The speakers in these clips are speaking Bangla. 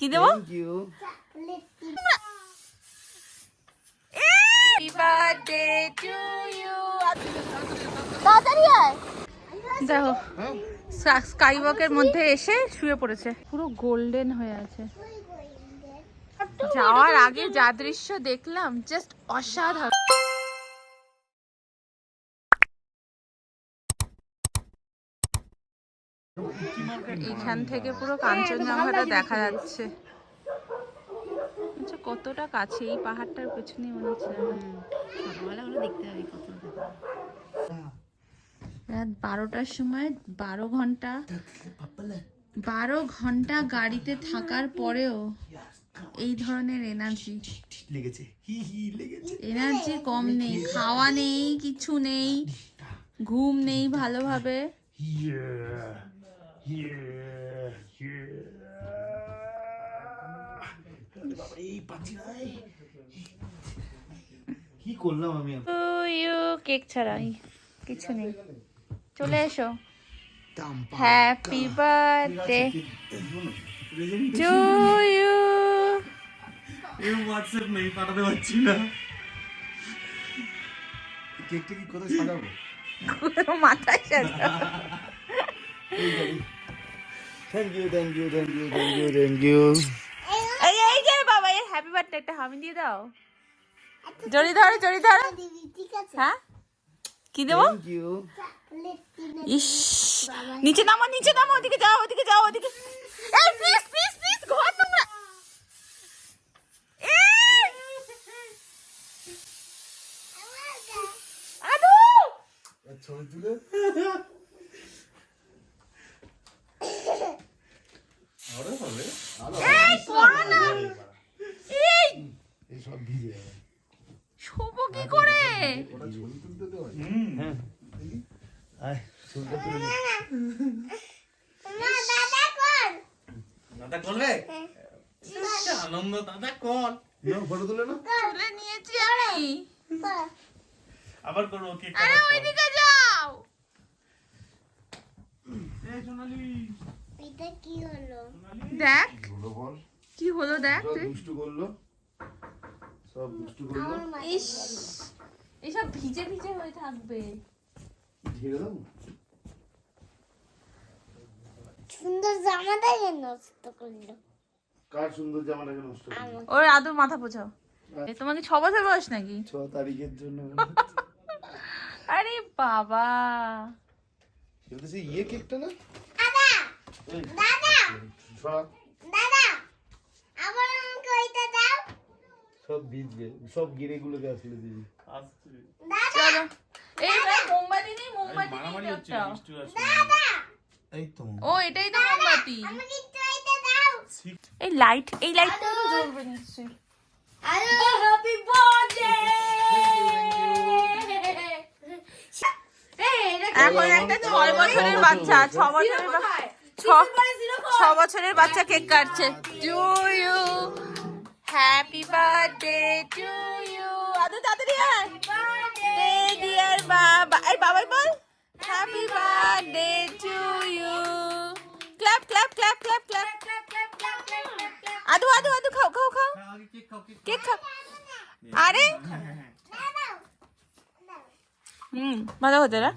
কি দেবো দেখো স্কাই ওয়াকের মধ্যে এসে শুয়ে পড়েছে। পুরো গোল্ডেন হয়ে আছে। যাওয়ার আগে যা দৃশ্য দেখলাম জাস্ট অসাধারণ। এখান থেকে পুরো কাঞ্চনজঙ্ঘাটা দেখা যাচ্ছে। আচ্ছা কতটা কাছে? এই পাহাড়টার পেছনে মনে হচ্ছে রাত বারোটার সময় বারো ঘণ্টা বারো ঘণ্টা গাড়িতে থাকার পরেও এই ধরনের এনার্জি লেগেছে। হি হি লেগেছে। এনার্জি কম নেই খাওয়া নেই কিছু নেই ঘুম নেই ভালোভাবে। কি করলাম আমি ইউ কেক ছাড়াই। কিছু নেই। চলে এসো। হ্যাপি বার্থডে টু ইউ এই হোয়াটসঅ্যাপ নেই পাঠাতে পারছি না। কেকটা কি কোথায় সাজাবো? মাথায় সাজা thank you thank you thank you thank you thank you এই এই যে বাবা এই হ্যাপি বার্থডে একটা হামি দিয়ে দাও। জড়ি ধরো জড়ি ধরো। হ্যাঁ? কি দেবো? থ্যাংক ইউ ইস নিচে নামো নিচে নামো ওদিকে যাও ওদিকে যাও ওদিকে। এই প্লিজ প্লিজ প্লিজ ঘর! আদু! ছবি তুলে আরে হবে এই পড়ো না এই এই সব ভিজে যাবে শোবো কি করে ওটা ছবি তুলতে দেওয়া হ্যাঁ আয় ছবিটা তুলে নে। দাদা করবে আনন্দ দাদা কর ফটো তুলে না তুলে নিয়েছি আমি আবার করব কেক আরে ওইদিকে যাও দেখ হলো বল কি হলো দেখ? দুষ্টু করল। সব দুষ্টু করল। ইস। এসব ভিজে ভিজে হয়ে থাকবে। ঝেড়ে দাও সুন্দর জামাটাকে নষ্ট করল। কার সুন্দর জামাটাকে নষ্ট করল? ওর আদুর মাথা পোছাও। এ, তোমার কি ছ বছর বয়স নাকি? ছ তারিখের জন্য। আরে বাবা। এটা ইয়ে কেকটা না? দাদা! দাদা আবার আমাকে ওইটা দাও সব ভিজবে সব গিরে গুলোকে আসলে দিবি। চলো এই মোমবাতি নেই মোমবাতি নেই একটা। মিষ্টি আছে দাদা! এই তো ও এটাই তো মোমবাতি। এই লাইট এই লাইটটা তো জ্বলবে নিশ্চয়ই। আরে হ্যাপি বার্থডে এখন একটা ছয় বছরের বাচ্চা ছ বছরের ছ- ছ বছরের বাচ্চা কেক কাটছে। To you happy birthday to you Adu তাড়াতাড়ি আয় ডিয়ার বাবা। এই বাবাই বল। Happy birthday to you clap clap clap clap clap Adu Adu Adu খাও খাও খাও। কেক খাও। কেক কেক খাও আরে হুম ভালো হতে না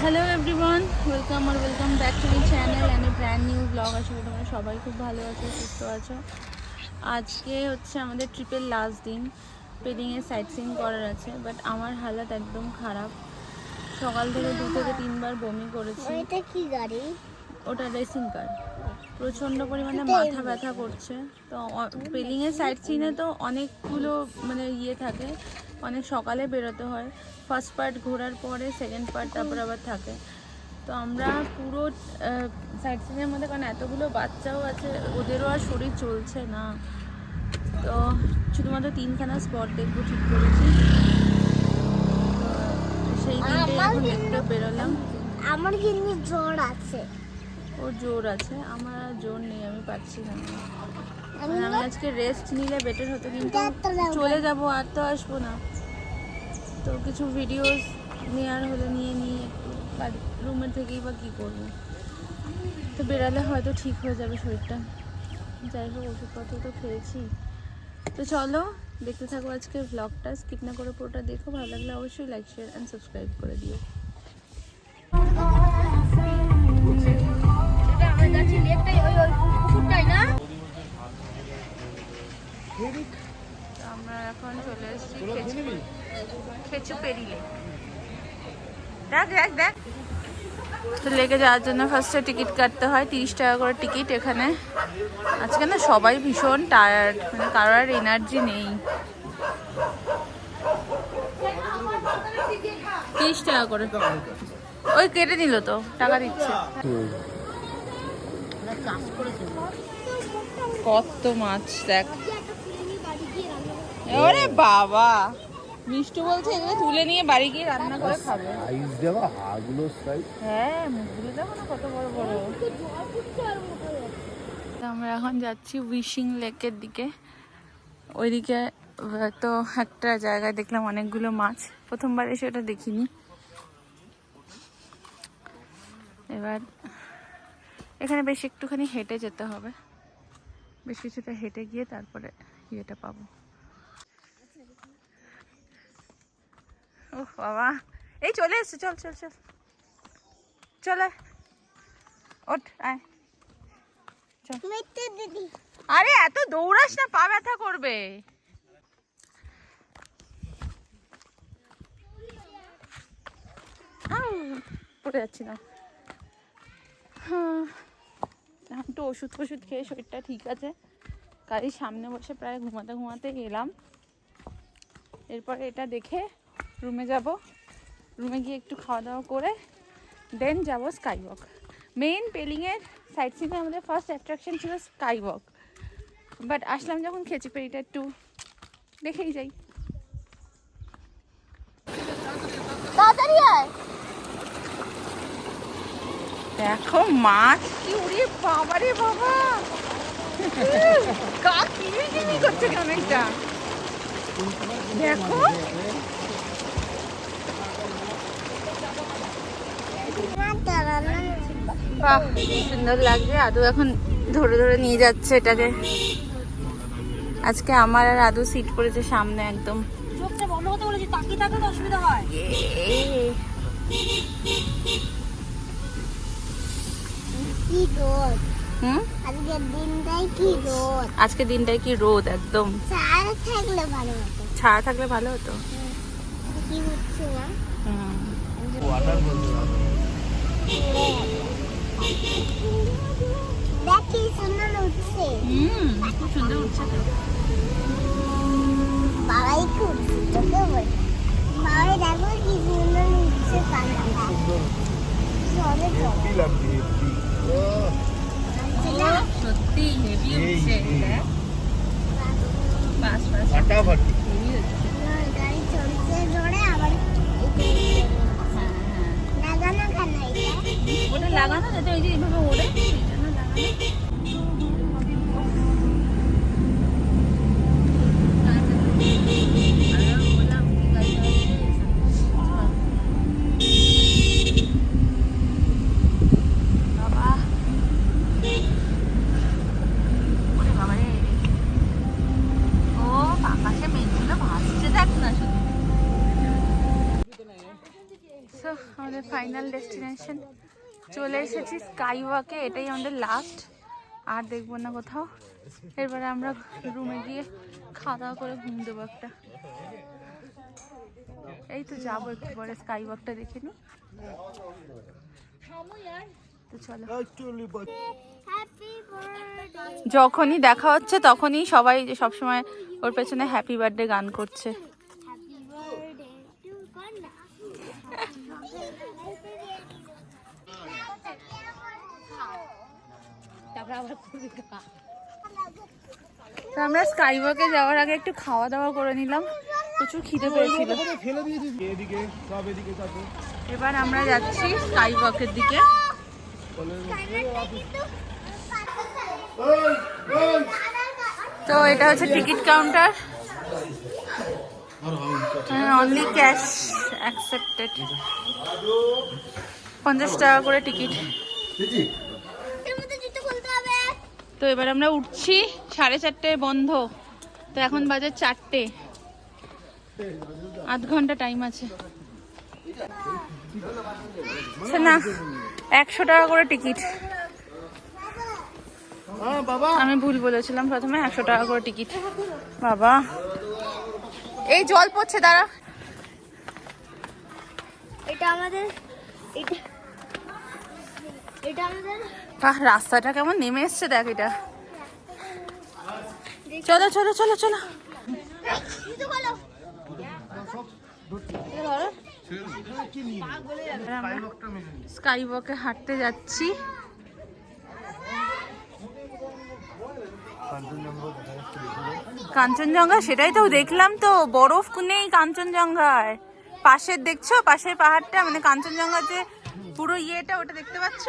hello everyone welcome R welcome back to my channel and a brand new blog আশা করি তোমরা সবাই খুব ভালো আছো সুস্থ আছো। আজকে হচ্ছে আমাদের ট্রিপের লাস্ট দিন। পেডিংয়ে সাইট সিন করার আছে বাট আমার হালাত একদম খারাপ। সকাল থেকে দু থেকে তিনবার বমি করেছি। কি গাড়ি? ওটা রেসিং কার প্রচণ্ড পরিমাণে মাথা ব্যথা করছে। তো পেলিংয়ের সাইড সিনে তো অনেকগুলো মানে ইয়ে থাকে অনেক সকালে বেরোতে হয়। ফার্স্ট পার্ট ঘোরার পরে সেকেন্ড পার্ট তারপর আবার থাকে। তো আমরা পুরো সাইড সিনের মধ্যে কারণ এতগুলো বাচ্চাও আছে ওদেরও আর শরীর চলছে না। তো শুধুমাত্র তিনখানা স্পট দেখব ঠিক করেছি। সেই দিনটাই এখন দেখতে বেরোলাম। আমার কিন্তু জ্বর আছে। ওর জোর আছে? আমার আর জোর নেই আমি পাচ্ছি না। মানে আমি আজকে রেস্ট নিলে বেটার হতো কিন্তু চলে যাব আর তো আসব না। তো কিছু ভিডিওস নেওয়ার হলে নিয়ে নিয়ে একটু বাড়ি রুমের থেকেই বা কী করব? তো বেরালে হয়তো ঠিক হয়ে যাবে শরীরটা। যাই হোক ওষুধপত্র তো খেয়েছি। তো চলো দেখতে থাকো আজকের ব্লগটা স্কিপ না করে পুরোটা দেখো। ভালো লাগলে অবশ্যই লাইক শেয়ার অ্যান্ড সাবস্ক্রাইব করে দিও। আমরা এখন চলে এসেছি খেচু- খেচু পেরিলে দেখ দেখ দেখ। তো লেগে যাওয়ার জন্য ফার্স্টে টিকিট কাটতে হয়, তিরিশ টাকা করে টিকিট এখানে। আজকে না সবাই ভীষণ টায়ার্ড মানে কারোর এনার্জি নেই। তিরিশ টাকা করে। ওই কেটে নিল তো, টাকা দিচ্ছে। কত মাছ, দেখ। ওরে বাবা। মিষ্টু বলছে এগুলো তুলে নিয়ে বাড়ি গিয়ে রান্না করে খাবে। সাইজ দেখো হাগুলো সাইজ হ্যাঁ মুখগুলো দেখো না কত বড় বড়। তো আমরা এখন যাচ্ছি উইশিং লেকের দিকে। ওইদিকে তো একটা জায়গায় দেখলাম অনেকগুলো মাছ। প্রথমবার এসে ওটা দেখিনি। এবার এখানে বেশ একটুখানি হেঁটে যেতে হবে। বেশ কিছুটা হেঁটে গিয়ে তারপরে ইয়েটা পাবো। ও বাবা। এই চলে এসছে চল চল চল। চলে। ওঠ আয়। আরে এত দৌড়াস না পা ব্যথা করবে। পড়ে যাচ্ছি না। হ্যাঁ, একটু ওষুধ ফষুধ খেয়ে শরীরটা ঠিক আছে। গাড়ির সামনে বসে প্রায় ঘুমাতে ঘুমাতে এলাম এরপরে এটা দেখে রুমে যাব। রুমে গিয়ে একটু খাওয়া দাওয়া করে দেন যাব স্কাই ওয়াক মেইন পেলিংয়ের সাইট সিনে আমাদের ফার্স্ট অ্যাট্রাকশন ছিল স্কাই ওয়াক বাট আসলাম যখন খেচিপেড়িটা একটু দেখেই যাই। দেখো মাছ কি উড়িয়ে বাবারে বাবা। কা কিমি কিমি করছে অনেকটা দেখো। বাহ সুন্দর লাগছে। আদু এখন ধরে ধরে নিয়ে যাচ্ছে এটাকে। আজকে আমার আর আদু সিট পড়েছে সামনে একদম। চোখটা বন্ধ করতে বলেছি তাকিয়ে থাকলে তো অসুবিধা হয়। কি রোদ? হুম? আজকের দিনটাই কি রোদ? আজকে দিনটায় কি রোদ একদম। চার থাকলে ভালো হতো। ছাড়া থাকলে ভালো হতো। কি হচ্ছে না হুম। দেখ সুন্দর উঠছে হুম খুব সুন্দর উঠছে তো বাবাই খুব তোকে বল বাবাই দেখো কি সুন্দর উঠছে পাখিটা লাগছে সত্যি হেভি উঠছে। বাস বাস ফাটাফাটি গাড়ি চলছে জোরে আবার ওটা লাগানো যাতে ওই যে এইভাবে ওড়ে। সেই জন্য লাগানো আমাদের ফাইনাল ডেস্টিনেশন চলে এসেছি স্কাই ওয়াকে এটাই আমাদের লাস্ট আর দেখব না কোথাও। এরপরে আমরা রুমে গিয়ে খাওয়া দাওয়া করে ঘুম দেবো একটা। এই তো যাব একটু পরে স্কাই ওয়াকটা দেখে নি। তো যখনই দেখা হচ্ছে, তখনই সবাই সবসময় ওর পেছনে হ্যাপি বার্থডে গান করছে হ্যাপি বার্থডে টু কন্যা তো আমরা স্কাই ওয়াকে যাওয়ার আগে একটু খাওয়া দাওয়া করে নিলাম। প্রচুর খিদে পেয়েছিল। এবার আমরা যাচ্ছি স্কাই ওয়াকের দিকে। তো এটা হচ্ছে ticket counter. Only cash accepted পঞ্চাশ টাকা করে টিকিট এর মধ্যে জুতো খুলতে হবে তো এবার আমরা উঠছি সাড়ে চারটায় বন্ধ। তো এখন বাজে চারটে। আধ ঘণ্টা টাইম আছে। সে না একশো টাকা করে টিকিট আমি ভুল বলেছিলাম প্রথমে একশো টাকা করে টিকিট বাবা। এই জল পড়ছে দাঁড়া। এটা আমাদের এটা আমাদের রাস্তাটা কেমন? নেমে এসছে, দেখ এটা। চলো চলো চলো চলো। স্কাই হাঁটতে যাচ্ছি। কাঞ্চনজঙ্ঘা, সেটাই তো দেখলাম তো। বরফ নেই কাঞ্চনজঙ্ঘায়। পাশের দেখছ? পাশের পাহাড়টা? মানে কাঞ্চনজঙ্ঘার যে পুরো ইয়েটা, ওটা দেখতে পাচ্ছ?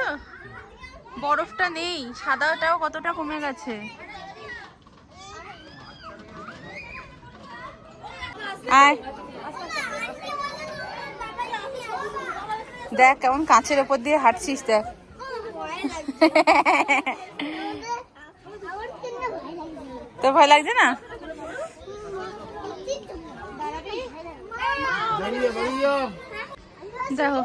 বরফটা নেই, সাদাটাও কতটা কমে গেছে। দেখ কেমন কাঁচের ওপর দিয়ে হাঁটছিস, দেখ। তোর ভয় লাগছে না? দেখো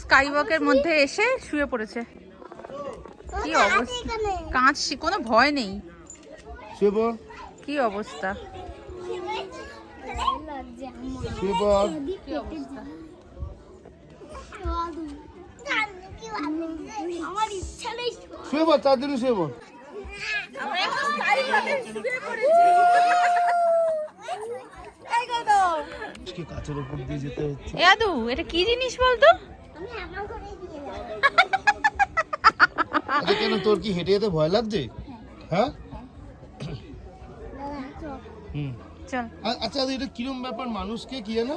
স্কাই ওয়াকের মধ্যে এসে শুয়ে পড়েছে। কি অবস্থা? কাঁচ কোনো ভয় নেই। শিব কি অবস্থা? শিব আমার ইচ্ছা নেই শিব চার দিন শিব আজকে কাছের উপর দিয়ে যেতে হচ্ছে। এটা কি জিনিস বলতো? আমি আমার ঘরে দিয়ে যাব। আচ্ছা কেন তোর কি হেঁটে যেতে ভয় লাগছে? হ্যাঁ? হুম। চল। আচ্ছা এটা কিরম ব্যাপার? মানুষকে কি জানো?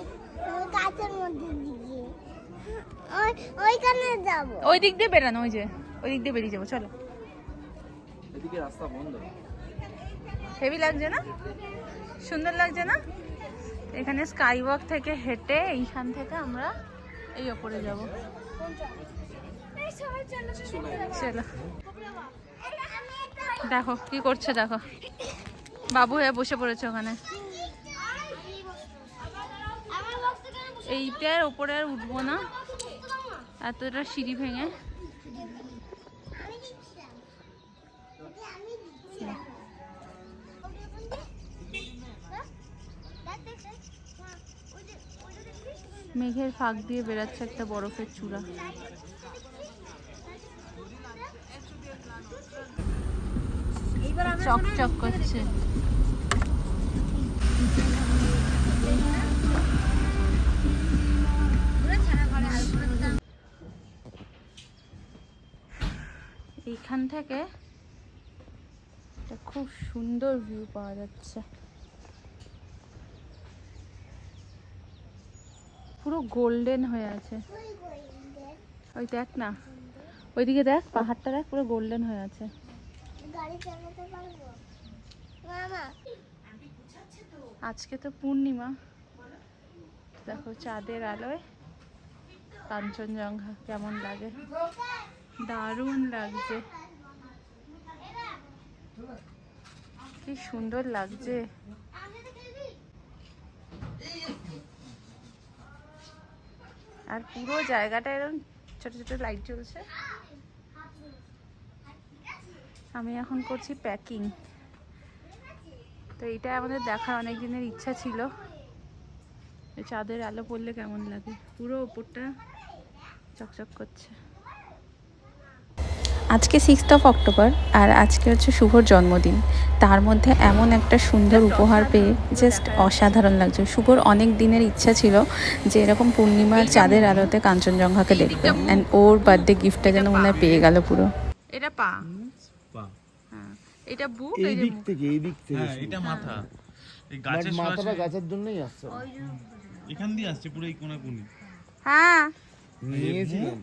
আমি কাছের মধ্যে ওই ওইখানে যাব ওই দিক দিয়ে বেরানো ওই যে ওই দিক দিয়ে বেরিয়ে যাব চলো। হেভি লাগছে না? সুন্দর লাগছে না? এখানে স্কাই ওয়াক থেকে হেঁটে এইখান থেকে আমরা এই ওপরে যাব। দেখো, কি করছে দেখো। বাবু হয়ে বসে পড়েছে ওখানে। এইটার ওপরে আর উঠবো না। এতটা সিঁড়ি ভেঙে। মেঘের ফাঁক দিয়ে বেড়াচ্ছে একটা বরফের চূড়া। চকচক করছে। এইখান থেকে একটা খুব সুন্দর ভিউ পাওয়া যাচ্ছে। পুরো গোল্ডেন হয়ে আছে। ওই দেখ না। ওইদিকে দেখ পাহাড়টা দেখ পুরো গোল্ডেন হয়ে আছে। আজকে তো পূর্ণিমা। দেখো চাঁদের আলোয় কাঞ্চনজঙ্ঘা কেমন লাগে। দারুণ লাগছে। কি সুন্দর লাগছে। আর পুরো জায়গাটা এরকম ছোট ছোট লাইট জ্বলছে। আমি এখন করছি প্যাকিং তো এটা আমাদের দেখার অনেক দিনের ইচ্ছা ছিল। চাঁদের আলো পড়লে কেমন লাগে? পুরো ওপরটা চকচক করছে। আজকে সিক্সথ অফ অক্টোবর আর আজকে হচ্ছে শুভর জন্মদিন। তার মধ্যে এমন একটা সুন্দর উপহার পেয়ে জাস্ট অসাধারণ লাগছে। শুভর অনেক দিনের ইচ্ছা ছিল যে এরকম পূর্ণিমার চাঁদের আলোতে কাঞ্চনজঙ্ঘাকে দেখবে। অ্যান্ড ওর বার্থডে গিফটটা যেন মনে হয় পেয়ে গেল পুরো। এটা পা। হ্যাঁ এটা বুক এই এই দিক থেকে এই দিক থেকে হ্যাঁ এটা মাথা। এই বাট গাছের মাথাটা গাছের জন্যই আসছে। এখান দিয়ে আসছে পুরো এই কোনা কুনি হ্যাঁ নিয়েছিলাম।